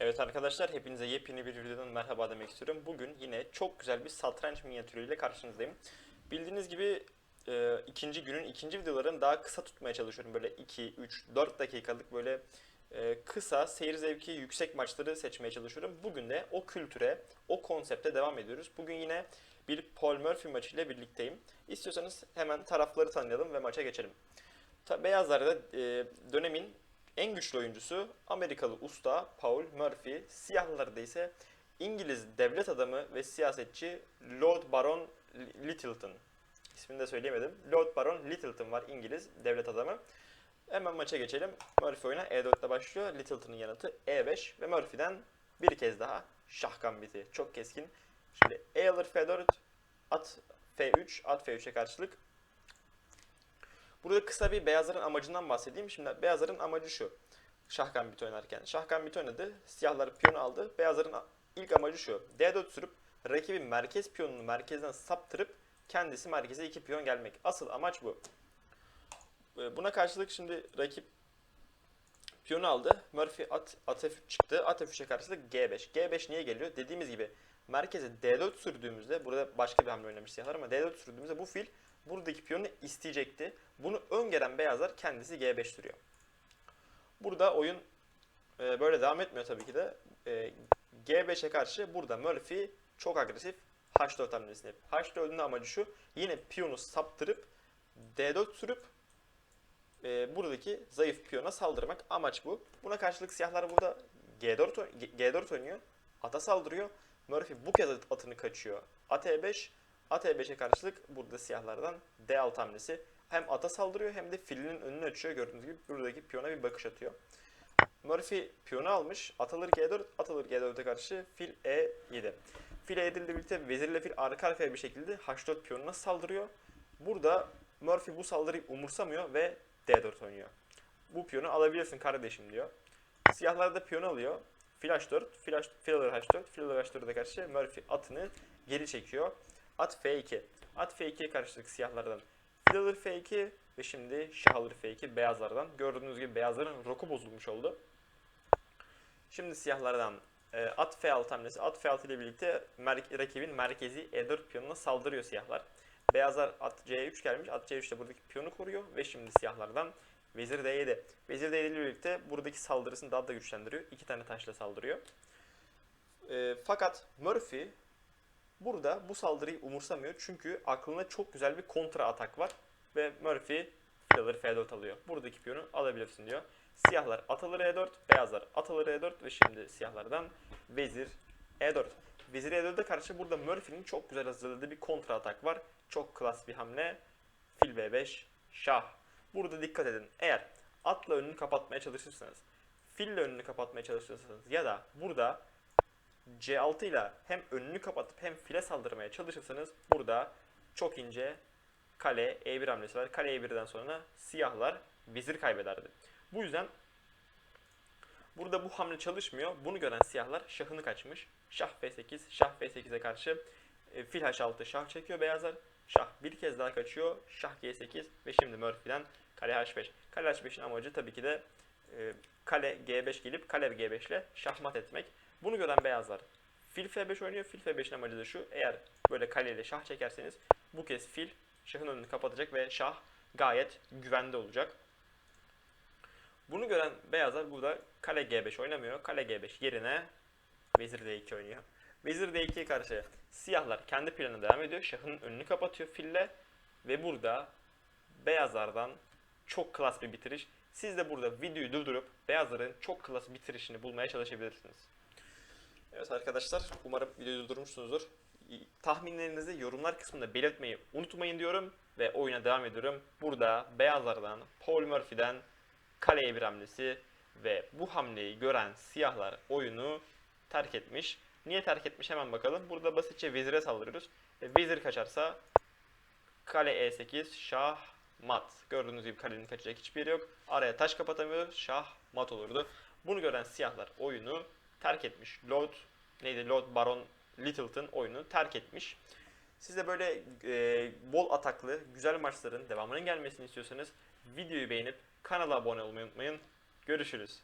Evet arkadaşlar hepinize yepyeni bir videodan merhaba demek istiyorum. Bugün yine çok güzel bir satranç minyatürüyle karşınızdayım. Bildiğiniz gibi e, ikinci günün ikinci videolarını daha kısa tutmaya çalışıyorum. Böyle 2, 3, 4 dakikalık böyle e, kısa seyir zevki yüksek maçları seçmeye çalışıyorum. Bugün de o kültüre, o konsepte devam ediyoruz. Bugün yine bir Paul Murphy maçıyla birlikteyim. İstiyorsanız hemen tarafları tanıyalım ve maça geçelim. Ta, beyazlarda e, dönemin en güçlü oyuncusu Amerikalı usta Paul Murphy, siyahlarda ise İngiliz devlet adamı ve siyasetçi Lord Baron Littleton. İsmini de söyleyemedim. Lord Baron Littleton var İngiliz devlet adamı. Hemen maça geçelim. Murphy oyuna E4 ile başlıyor. Littleton'ın yanıtı E5 ve Murphy'den bir kez daha şah gambiti. Çok keskin. Şimdi E alır F4, at F3, at F3'e karşılık Burada kısa bir beyazların amacından bahsedeyim. Şimdi beyazların amacı şu. Şah gambit oynarken. Şah gambit oynadı. Siyahlar piyonu aldı. Beyazların ilk amacı şu. D4 sürüp rakibin merkez piyonunu merkezden saptırıp kendisi merkeze iki piyon gelmek. Asıl amaç bu. Ee, Buna karşılık şimdi rakip piyonu aldı. Murphy at, at F3 çıktı. At F3'e karşılık G5. G5 niye geliyor? Dediğimiz gibi merkeze D4 sürdüğümüzde burada başka bir hamle oynamış siyahlar ama D4 sürdüğümüzde bu fil buradaki piyonu isteyecekti. Bunu öngören beyazlar kendisi G5 sürüyor. Burada oyun e, böyle devam etmiyor tabii ki de. E, G5'e karşı burada Murphy çok agresif H4 hamlesini yapıyor. H4'ün de amacı şu. Yine piyonu saptırıp D4 sürüp e, buradaki zayıf piyona saldırmak amaç bu. Buna karşılık siyahlar burada G4 oy- G- G4 oynuyor. Ata saldırıyor. Murphy bu kez atını kaçıyor. At E5 At E5'e karşılık burada siyahlardan D6 hamlesi. Hem ata saldırıyor hem de filinin önünü açıyor. Gördüğünüz gibi buradaki piyona bir bakış atıyor. Murphy piyonu almış. At alır G4, at alır G4'e karşı fil E7. Fil E7 ile birlikte vezirle fil arka arkaya bir şekilde H4 piyonuna saldırıyor. Burada Murphy bu saldırıyı umursamıyor ve D4 oynuyor. Bu piyonu alabilirsin kardeşim diyor. Siyahlar da piyonu alıyor. Fil H4, fil, H, fil alır H4, fil alır H4'e karşı Murphy atını geri çekiyor. At F2. At F2'ye karşılık siyahlardan fil alır F2 ve şimdi şah alır F2 beyazlardan. Gördüğünüz gibi beyazların roku bozulmuş oldu. Şimdi siyahlardan e, at F6 hamlesi. At F6 ile birlikte mer- rakibin merkezi E4 piyonuna saldırıyor siyahlar. Beyazlar at C3 gelmiş. At C3 de buradaki piyonu koruyor ve şimdi siyahlardan vezir D7. Vezir D7 ile birlikte buradaki saldırısını daha da güçlendiriyor. İki tane taşla saldırıyor. E, fakat Murphy burada bu saldırıyı umursamıyor. Çünkü aklına çok güzel bir kontra atak var. Ve Murphy fil alır F4 alıyor. Buradaki piyonu alabilirsin diyor. Siyahlar at alır E4, beyazlar at alır E4 ve şimdi siyahlardan vezir E4. Vezir E4'e karşı burada Murphy'nin çok güzel hazırladığı bir kontra atak var. Çok klas bir hamle. Fil B5, şah. Burada dikkat edin. Eğer atla önünü kapatmaya çalışırsanız, fille önünü kapatmaya çalışırsanız ya da burada C6 ile hem önünü kapatıp hem file saldırmaya çalışırsanız burada çok ince kale E1 hamlesi var. Kale E1'den sonra siyahlar vezir kaybederdi. Bu yüzden burada bu hamle çalışmıyor. Bunu gören siyahlar şahını kaçmış. Şah F8, Şah F8'e karşı e, fil H6 şah çekiyor beyazlar. Şah bir kez daha kaçıyor. Şah G8 ve şimdi Murphy'den kale H5. Kale H5'in amacı tabii ki de e, kale G5 gelip kale G5 ile şahmat etmek. Bunu gören beyazlar fil F5 oynuyor. Fil F5'in amacı da şu. Eğer böyle kaleyle şah çekerseniz bu kez fil şahın önünü kapatacak ve şah gayet güvende olacak. Bunu gören beyazlar burada kale G5 oynamıyor. Kale G5 yerine vezir D2 oynuyor. Vezir D2'ye karşı siyahlar kendi planına devam ediyor. Şahın önünü kapatıyor fille ve burada beyazlardan çok klas bir bitiriş. Siz de burada videoyu durdurup beyazların çok klas bitirişini bulmaya çalışabilirsiniz. Evet arkadaşlar umarım videoyu durdurmuşsunuzdur. Tahminlerinizi yorumlar kısmında belirtmeyi unutmayın diyorum ve oyuna devam ediyorum. Burada beyazlardan Paul Murphy'den kaleye bir hamlesi ve bu hamleyi gören siyahlar oyunu terk etmiş. Niye terk etmiş hemen bakalım. Burada basitçe vezire saldırıyoruz. Ve vezir kaçarsa kale E8 şah mat. Gördüğünüz gibi kalenin kaçacak hiçbir yeri yok. Araya taş kapatamıyoruz. Şah mat olurdu. Bunu gören siyahlar oyunu terk etmiş. Lord neydi? Lord Baron Littleton oyunu terk etmiş. Siz de böyle e, bol ataklı, güzel maçların devamının gelmesini istiyorsanız videoyu beğenip kanala abone olmayı unutmayın. Görüşürüz.